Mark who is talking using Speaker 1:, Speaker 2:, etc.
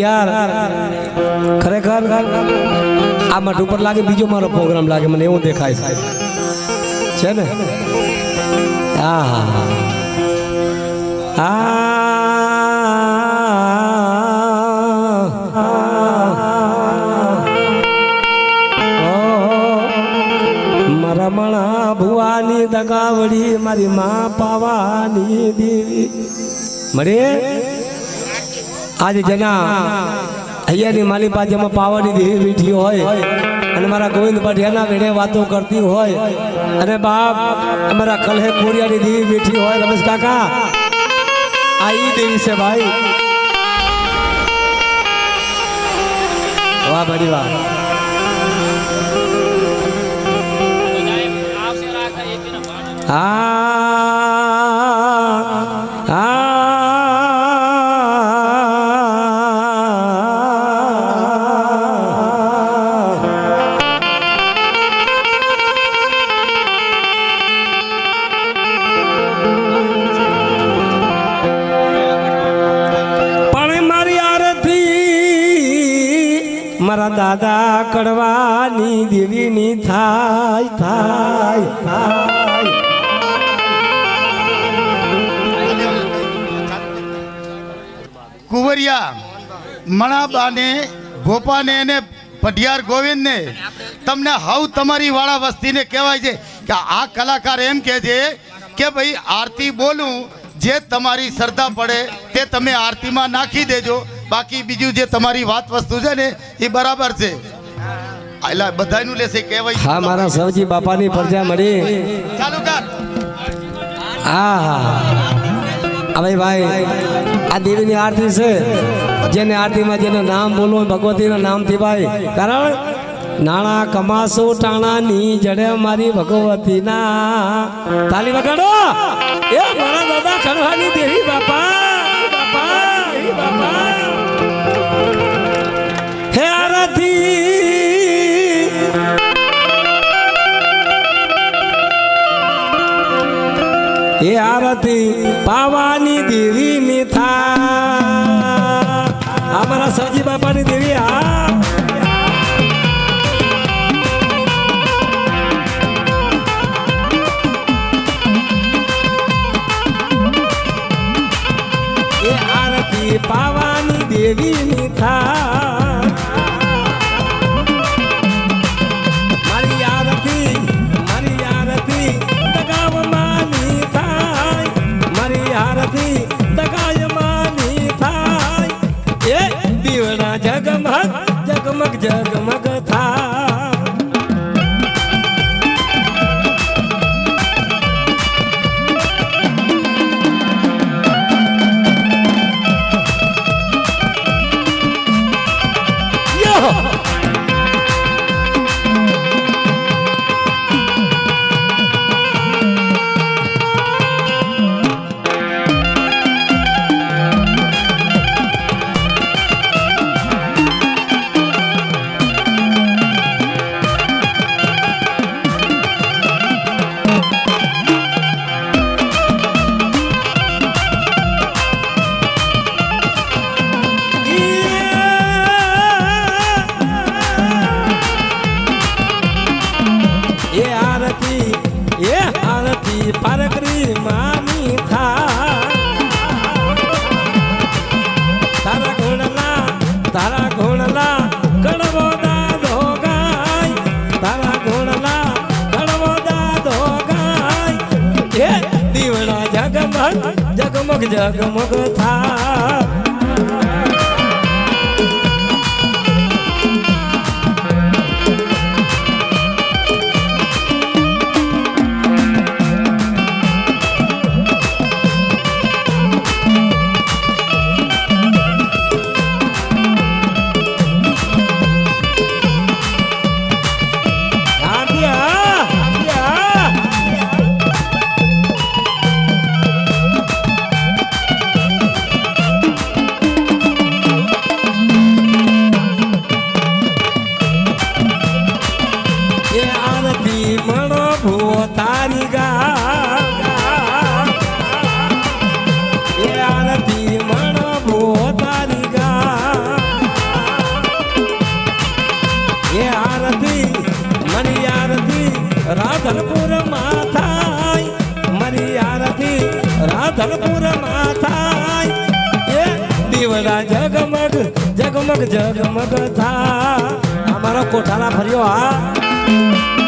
Speaker 1: પઢિયાર ખરેખર આ મઠ ઉપર લાગે બીજો મારો પ્રોગ્રામ લાગે, મને એવું દેખાય છે. છે ને? હા હા મારા મણા ભુવાની દગાવડી, મારી મા પાવાની દેવી. મળે આજે જેના અહીંયાની માલી પાસેમાં પાવાની દેવી બેઠી હોય અને મારા ગોવિંદ પઢિયાના વેડે વાતો કરતી હોય. અને બાપ, અમારા કલહે કોરિયાની દેવી બેઠી હોય. રમેશ કાકા, આ ઈ દેવી છે ભાઈ. વાહ ભાઈ વાહ. આ મારા દાદા કડવાની દેવીની થાય થાય થાય
Speaker 2: કુંવરિયા, મણાબાને ગોપાને અને પઢિયાર ગોવિંદને તમને હવ તમારી વાળા વસ્તીને કહેવાય છે કે આ કલાકાર એમ કહે છે કે ભાઈ આરતી બોલું, જે તમારી શ્રદ્ધા પડે તે તમે આરતીમાં નાખી દેજો. બાકી બીજું જે તમારી વાત વસ્તુ છે ને એ બરાબર છે. એટલે બધાનું લેશે કહેવાય
Speaker 1: હા મારા સવજી બાપાની પરજા મળી.
Speaker 2: ચાલુ કર.
Speaker 1: હા હા હવે ભાઈ આ દેવીની આરતી છે. જેને આરતીમાં જેને નામ બોલવું ભગવતીના નામથી ભાઈ. કારણ નાણા કમાસો ટાણાની જડે મારી ભગવતીના. તાલી વગાડો. એ મારા દાદા ખડવાની દેવી બાપા. બાપા બાપા. આરતી પાવાની દેવી મીઠા. અમારા સજી બાપાની દેવી હા. પાવાની દેવી જગમગ જગમગ થા યો આરતી પારકરી માની થા તારા ઘોડલા તારા ઘોડલા કડવો દાદો ગાય. તારા ઘોડલા કડવો દાદો ગાય. એ દીવડા જગમગ જગમગ જગમગ થા રાધનપુરમાં થાય મારી આરતી રાધનપુરમાં થાય એ દીવડા જગમગ જગમગ જગમગ થા અમારો કોઠાના ફર્યો હા